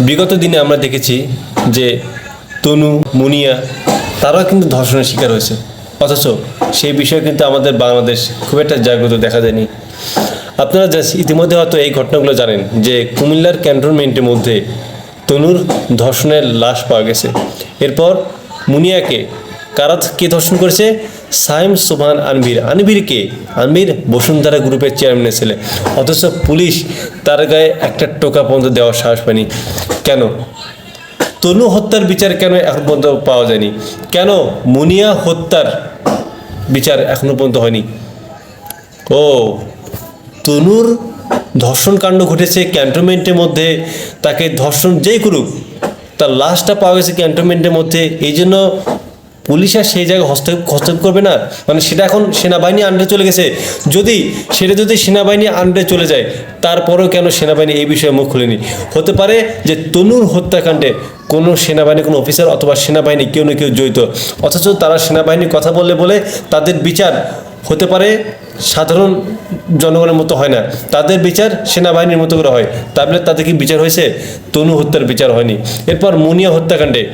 বিগত দিনে আমরা দেখেছি যে তনু, মুনিয়া, তারাও কিন্তু ধর্ষণের শিকার হয়েছে। অথচ সেই বিষয়ে কিন্তু আমাদের বাংলাদেশ খুব একটা জাগ্রত দেখা যায়নি। আপনারা জাস্ট ইতিমধ্যে হয়তো এই ঘটনাগুলো জানেন যে কুমিল্লার ক্যান্টনমেন্টের মধ্যে তনুর ধর্ষণের লাশ পাওয়া গেছে। এরপর মুনিয়াকে কারা কে ধর্ষণ করেছে? সাইম সুবহান আনবির। আনবির কে? আনবির বসুন্ধরা গ্রুপের চেয়ারম্যানের ছেলে। অথচ পুলিশ তার গায়ে একটা টোকা পর্যন্ত দেওয়ার সাহস পায়নি। কেন? তনু হত্যার বিচার কেন এখন পর্যন্ত পাওয়া যায়নি? কেন মুনিয়া হত্যার বিচার এখনও পর্যন্ত হয়নি? ও, তনুর ধর্ষণ কাণ্ড ঘটেছে ক্যান্টনমেন্টের মধ্যে। তাকে ধর্ষণ যেই করুক, তার লাশটা পাওয়া গেছে ক্যান্টনমেন্টের মধ্যে। এই জন্য পুলিশ আর সেই জায়গায় হস্তক্ষেপ হস্তক্ষেপ করবে না? মানে সেটা এখন সেনাবাহিনী আন্ডারে চলে গেছে। যদি, সেটা যদি সেনাবাহিনী আন্ডারে চলে যায়, তারপরেও কেন সেনাবাহিনী এই বিষয়ে মুখ খুলেনি? হতে পারে যে তনুর হত্যাকাণ্ডে কোনো সেনাবাহিনী কোনো অফিসার অথবা সেনাবাহিনী কেউ না কেউ জড়িত। অথচ তারা সেনাবাহিনীর কথা বললে বলে তাদের বিচার হতে পারে সাধারণ জনগণের মতো হয় না। তাদের বিচার সেনাবাহিনীর মতো করে হয়। তাহলে তাদের কি বিচার হয়েছে? তনু হত্যার বিচার হয়নি। এরপর মুনিয়া হত্যাকাণ্ডে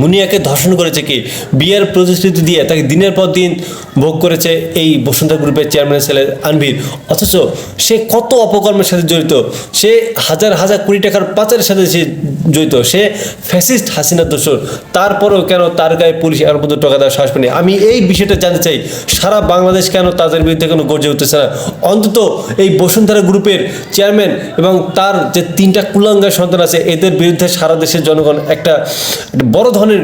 মুনিয়াকে ধর্ষণ করেছে কি? বিয়ের প্রতিশ্রুতি দিয়ে তাকে দিনের পর দিন ভোগ করেছে এই বসুন্ধরা গ্রুপের চেয়ারম্যান ছেলে আনভির। অথচ সে কত অপকর্মের সাথে জড়িত? সে হাজার হাজার কোটি টাকার পাচারের সাথে সে জড়িত। সে ফ্যাসিস্ট হাসিনা দোসর তারপরেও কেন তার গায়ে পুলিশ এর মধ্যে টাকা দেওয়ার সাহস পায়নি? আমি এই বিষয়টা জানতে চাই। সারা বাংলাদেশ কেন তাদের বিরুদ্ধে কোনো গর্জে উঠতেছে না? অন্তত এই বসুন্ধরা গ্রুপের চেয়ারম্যান এবং তার যে তিনটা কুলাঙ্গার সন্তান আছে, এদের বিরুদ্ধে সারা দেশের জনগণ একটা বড় ধরনের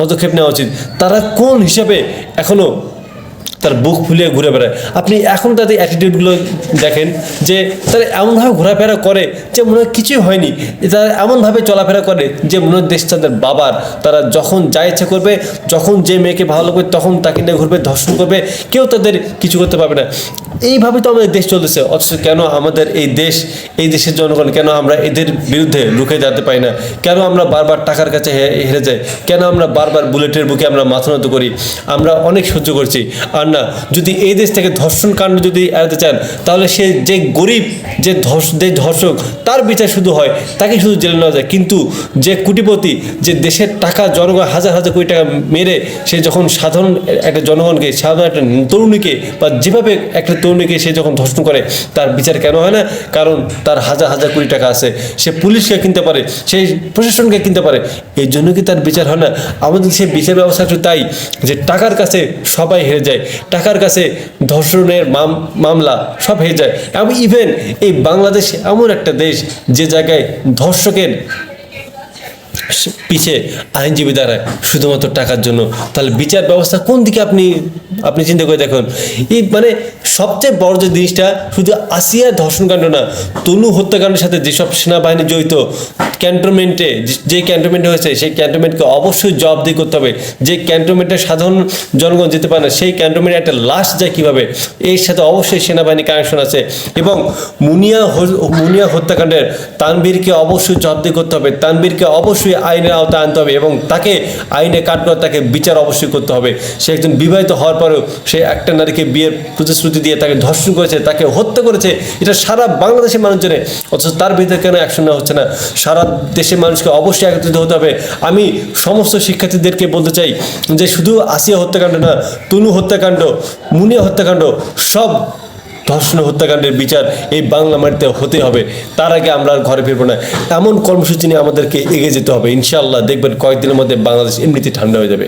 পদক্ষেপ নেওয়া উচিত। তারা কোন হিসাবে এখনও তার বুক ফুলিয়ে ঘুরে বেড়ায়। আপনি এখন তাদের অ্যাটিটিউডগুলো দেখেন যে তারা এমনভাবে ঘোরাফেরা করে যে মনে হয় কিছুই হয়নি। তারা এমনভাবে চলাফেরা করে যে মনে হয় দেশ তাদের বাবার। তারা যখন যা ইচ্ছা করবে, যখন যে মেয়েকে ভালো লাগবে, তখন তাকে নিয়ে ঘুরবে ধর্ষণ করবে। কেউ তাদের কিছু করতে পারবে না। এইভাবে তো আমাদের দেশ চলতেছে। অথচ কেন আমাদের এই দেশ, এই দেশের জনগণ, কেন আমরা এদের বিরুদ্ধে রুখে যেতে পারি না? কেন আমরা বারবার টাকার কাছে হেরে যাই? কেন আমরা বারবার বুলেটের বুকে আমরা মাথা নত করি? আমরা অনেক সহ্য করছি। আর না, যদি এই দেশ থেকে ধর্ষণ কাণ্ড যদি এড়াতে চান, তাহলে সে যে গরিব, যে ধর্ষ, যে ধর্ষক, তার বিচার শুধু হয় তাকে শুধু জেলে নেওয়া যায়। কিন্তু যে কুটিপতি, যে দেশের টাকা, জনগণ হাজার হাজার কোটি টাকা মেরে, সে যখন সাধারণ একটা জনগণকে, সাধারণ একটা তরুণীকে বা যেভাবে একটা তরুণীকে সে যখন ধর্ষণ করে, তার বিচার কেন হয় না? কারণ তার হাজার হাজার কোটি টাকা আছে। সে পুলিশকে কিনতে পারে, সে প্রশাসনকে কিনতে পারে। এই জন্য কি তার বিচার হয় না? আমাদের সে বিচার ব্যবস্থা তাই, যে টাকার কাছে সবাই হেরে যায়। টাকার কাছে ধর্ষণের মাম মামলা সব হয়ে যায়। এবং ইভেন এই বাংলাদেশ এমন একটা দেশ যে জায়গায় ধর্ষকের পিছিয়ে আইনজীবী দ্বারা শুধুমাত্র টাকার জন্য, তাহলে বিচার ব্যবস্থা কোন দিকে আপনি আপনি চিন্তা করে দেখুন। এই মানে সবচেয়ে বড় যে জিনিসটা, শুধু আসিয়া ধর্ষণকাণ্ড না, তনু হত্যাকাণ্ডের সাথে যেসব সেনাবাহিনী জড়িত, ক্যান্টনমেন্টে, যে ক্যান্টনমেন্টে হয়েছে, সেই ক্যান্টনমেন্টকে অবশ্যই জবাবদিহি করতে হবে। যে ক্যান্টনমেন্টে সাধারণ জনগণ যেতে পারে না, সেই ক্যান্টনমেন্টে একটা লাশ যায় কীভাবে? এর সাথে অবশ্যই সেনাবাহিনী কানেকশন আছে এবং মুনিয়া মুনিয়া হত্যাকাণ্ডের তানবীরকে অবশ্যই জবাবদিহি করতে হবে। তানবীরকে অবশ্যই আইনের আওতায় আনতে হবে এবং তাকে আইনে কাঠগড় তাকে বিচার অবশ্যই করতে হবে। সে একজন বিবাহিত হওয়ার পরেও সে একটা নারীকে বিয়ের প্রতিশ্রুতি দিয়ে তাকে ধর্ষণ করেছে, তাকে হত্যা করেছে, এটা সারা বাংলাদেশের মানুষ জানে অথচ তার বিরুদ্ধে কেন অ্যাকশন নেওয়া হচ্ছে না? সারা দেশের মানুষকে অবশ্যই একত্রিত হতে হবে। আমি সমস্ত শিক্ষার্থীদেরকে বলতে চাই যে শুধু আসিয়া হত্যাকাণ্ড না তনু হত্যাকাণ্ড, মুনিয়া হত্যাকাণ্ড, সব ধর্ষণ হত্যাকাণ্ডের বিচার এই বাংলা মাটিতে হতে হবে। তার আগে আমরা আর ঘরে ফিরবো না। এমন কর্মসূচি নিয়ে আমাদেরকে এগিয়ে যেতে হবে। ইনশাআল্লাহ দেখবেন কয়েকদিনের মধ্যে বাংলাদেশ এমনিতে ঠান্ডা হয়ে যাবে।